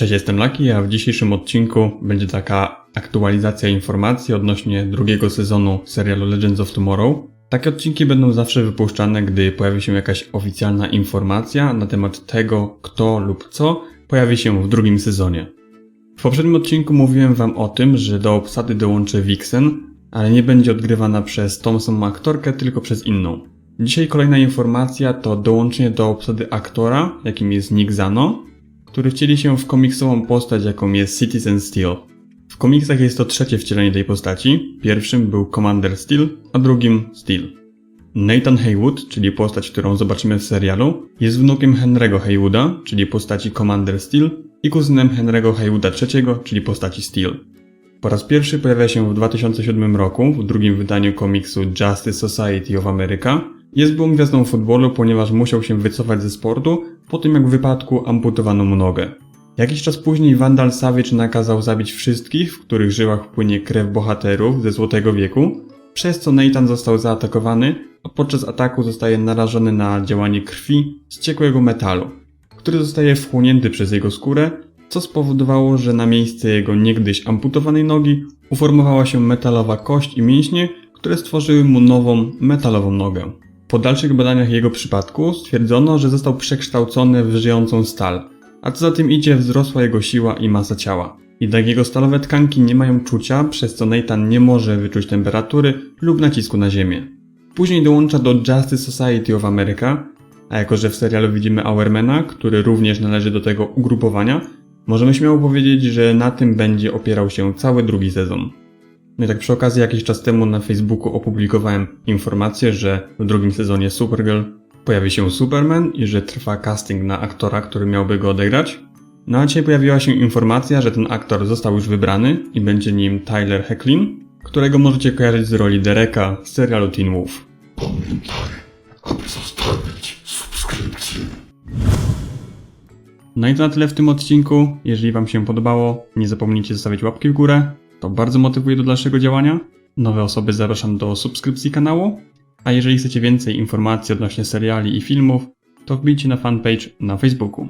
Cześć, jestem Laki, a w dzisiejszym odcinku będzie taka aktualizacja informacji odnośnie drugiego sezonu serialu Legends of Tomorrow. Takie odcinki będą zawsze wypuszczane, gdy pojawi się jakaś oficjalna informacja na temat tego, kto lub co pojawi się w drugim sezonie. W poprzednim odcinku mówiłem wam o tym, że do obsady dołączy Vixen, ale nie będzie odgrywana przez tą samą aktorkę, tylko przez inną. Dzisiaj kolejna informacja to dołączenie do obsady aktora, jakim jest Nick Zano, który wcieli się w komiksową postać, jaką jest Citizen Steel. W komiksach jest to trzecie wcielenie tej postaci. Pierwszym był Commander Steel, a drugim Steel. Nathan Haywood, czyli postać, którą zobaczymy w serialu, jest wnukiem Henry'ego Haywooda, czyli postaci Commander Steel, i kuzynem Henry'ego Haywooda III, czyli postaci Steel. Po raz pierwszy pojawia się w 2007 roku w drugim wydaniu komiksu Justice Society of America. Jest byłą gwiazdą futbolu, ponieważ musiał się wycofać ze sportu po tym jak w wypadku amputowano mu nogę. Jakiś czas później Vandal Savage nakazał zabić wszystkich, w których żyłach płynie krew bohaterów ze Złotego Wieku, przez co Nathan został zaatakowany, a podczas ataku zostaje narażony na działanie krwi z ciekłego metalu, który zostaje wchłonięty przez jego skórę, co spowodowało, że na miejsce jego niegdyś amputowanej nogi uformowała się metalowa kość i mięśnie, które stworzyły mu nową, metalową nogę. Po dalszych badaniach jego przypadku stwierdzono, że został przekształcony w żyjącą stal, a co za tym idzie wzrosła jego siła i masa ciała. Jednak jego stalowe tkanki nie mają czucia, przez co Nathan nie może wyczuć temperatury lub nacisku na ziemię. Później dołącza do Justice Society of America, a jako że w serialu widzimy Hourmana, który również należy do tego ugrupowania, możemy śmiało powiedzieć, że na tym będzie opierał się cały drugi sezon. No i tak przy okazji jakiś czas temu na Facebooku opublikowałem informację, że w drugim sezonie Supergirl pojawi się Superman i że trwa casting na aktora, który miałby go odegrać. No a dzisiaj pojawiła się informacja, że ten aktor został już wybrany i będzie nim Tyler Hecklin, którego możecie kojarzyć z roli Dereka z serialu Teen Wolf. Pamiętaj, aby zostawić subskrypcję. No i to na tyle w tym odcinku. Jeżeli Wam się podobało, nie zapomnijcie zostawić łapki w górę. To bardzo motywuje do dalszego działania. Nowe osoby zapraszam do subskrypcji kanału. A jeżeli chcecie więcej informacji odnośnie seriali i filmów, to wbijcie na fanpage na Facebooku.